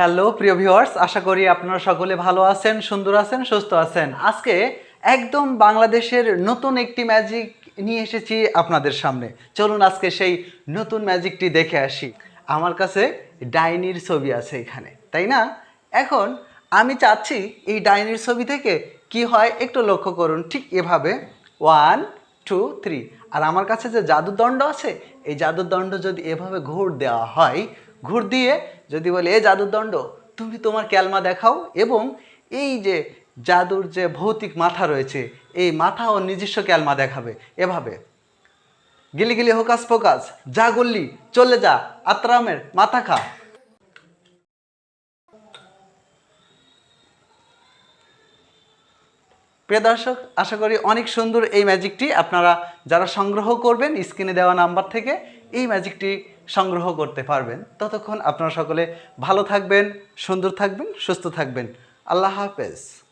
Hello প্রিয় viewers আশা করি আপনারা সকলে ভালো আছেন, সুন্দর আছেন, সুস্থ আছেন। আজকে একদম বাংলাদেশের নতুন একটি ম্যাজিক নিয়ে এসেছি আপনাদের সামনে। চলুন আজকে সেই নতুন ম্যাজিকটি দেখে আসি। আমার কাছে ডাইনির ছবি আছে এখানে, তাই না? এখন আমি চাচ্ছি এই ডাইনির ছবি থেকে কি হয় একটু লক্ষ্য করুন, ঠিক এভাবে। ওয়ান টু থ্রি আর আমার কাছে যে জাদুদণ্ড আছে, এই জাদুদণ্ড যদি এভাবে ঘোর দেওয়া হয় ঘুর দিয়ে যদি বলে, এ জাদুদণ্ড, তুমি তোমার ক্যালমা দেখাও। এবং এই যে জাদুর যে ভৌতিক মাথা রয়েছে, এই মাথা ও নিজস্ব ক্যালমা দেখাবে এভাবে। গিলি গিলি হোকাস ফোকাস, যা গল্লি, চলে যা, আত্রামের মাথা খা। প্রিয় দর্শক, আশা করি অনেক সুন্দর এই ম্যাজিকটি আপনারা যারা সংগ্রহ করবেন, স্ক্রিনে দেওয়া নাম্বার থেকে এই ম্যাজিকটি সংগ্রহ করতে পারবেন। ততক্ষণ আপনারা সকলে ভালো থাকবেন, সুন্দর থাকবেন, সুস্থ থাকবেন। আল্লাহ হাফেজ।